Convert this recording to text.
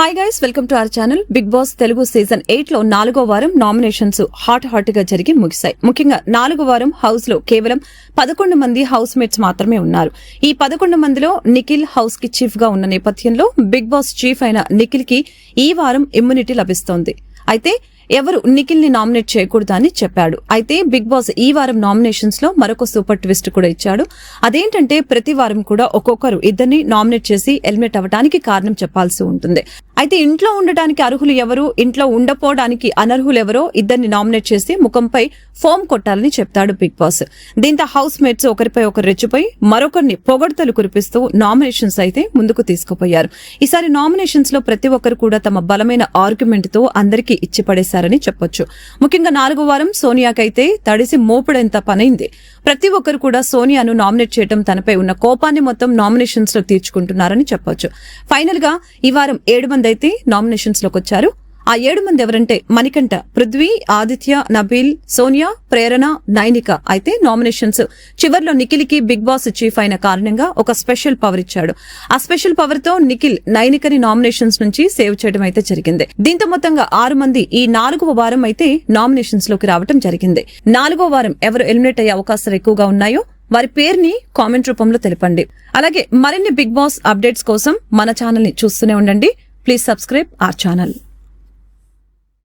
Hi guys welcome to our channel Bigg Boss Telugu season ఎయిట్లో నాలుగో వారం nominations hot హాట్గా జరిగి ముగిశాయి. ముఖ్యంగా నాలుగో వారం హౌస్లో కేవలం పదకొండు మంది హౌస్ మేట్స్ మాత్రమే ఉన్నారు. ఈ పదకొండు మందిలో నిఖిల్ హౌస్కి చీఫ్గా ఉన్న నేపథ్యంలో బిగ్ బాస్ చీఫ్ అయిన నిఖిల్కి ఈ వారం ఇమ్యూనిటీ లభిస్తోంది. అయితే ఎవరు నిఖిల్ని నామినేట్ చేయకూడదని చెప్పాడు. అయితే బిగ్ బాస్ ఈ వారం నామినేషన్స్లో మరొక సూపర్ ట్విస్ట్ కూడా ఇచ్చాడు. అదేంటంటే ప్రతి వారం కూడా ఒక్కొక్కరు ఇద్దరిని నామినేట్ చేసి ఎలిమినేట్ అవ్వడానికి కారణం చెప్పాల్సి ఉంటుంది. అయితే ఇంట్లో ఉండటానికి అర్హులు ఎవరు? ఇంట్లో ఉండపోవడానికి అనర్హులు ఎవరో? ఇద్దరిని నామినేట్ చేసి ముఖంపై ఫోమ్ కొట్టాలని చెప్తాడు బిగ్ బాస్. దీంతో హౌస్ మేట్స్ ఒకరిపై ఒకరు రెచ్చిపోయి మరొకరిని పొగడ్తలు కురిపిస్తూ నామినేషన్స్ అయితే ముందుకు తీసుకుపోయారు. ఈసారి నామినేషన్స్లో ప్రతి ఒక్కరు కూడా తమ బలమైన ఆర్గ్యుమెంట్తో అందరికీ ఇచ్చి పడేశారని చెప్పొచ్చు. ముఖ్యంగా నాలుగో వారం సోనియాకైతే తడిసి మోపుడెంత పనైంది. ప్రతి ఒక్కరు కూడా సోనియాను నామినేట్ చేయడం తనపై ఉన్న కోపాన్ని మొత్తం నామినేషన్స్లో తీర్చుకుంటున్నారని చెప్పొచ్చు. ఫైనల్గా ఈ వారం ఏడు మంది అయితే నామినేషన్స్లోకి వచ్చారు. ఆ ఏడు మంది ఎవరంటే మణికంఠ పృథ్వీ ఆదిత్య నబీల్ సోనియా ప్రేరణ నైనిక. అయితే నామినేషన్స్ చివర్లో నిఖిల్కి బిగ్ బాస్ చీఫ్ అయిన కారణంగా ఒక స్పెషల్ పవర్ ఇచ్చాడు. ఆ స్పెషల్ పవర్తో నిఖిల్ నైనికని నామినేషన్స్ నుంచి సేవ్ చేయడం అయితే జరిగింది. దీంతో మొత్తంగా ఆరు మంది ఈ నాలుగవ వారం అయితే నామినేషన్స్లోకి రావడం జరిగింది. నాలుగో వారం ఎవరు ఎలిమినేట్ అయ్యే అవకాశాలు ఎక్కువగా ఉన్నాయో వారి పేరుని కామెంట్ రూపంలో తెలపండి. అలాగే మరిన్ని బిగ్ బాస్ అప్డేట్స్ కోసం మన ఛానల్ని చూస్తూనే ఉండండి. Please subscribe our channel.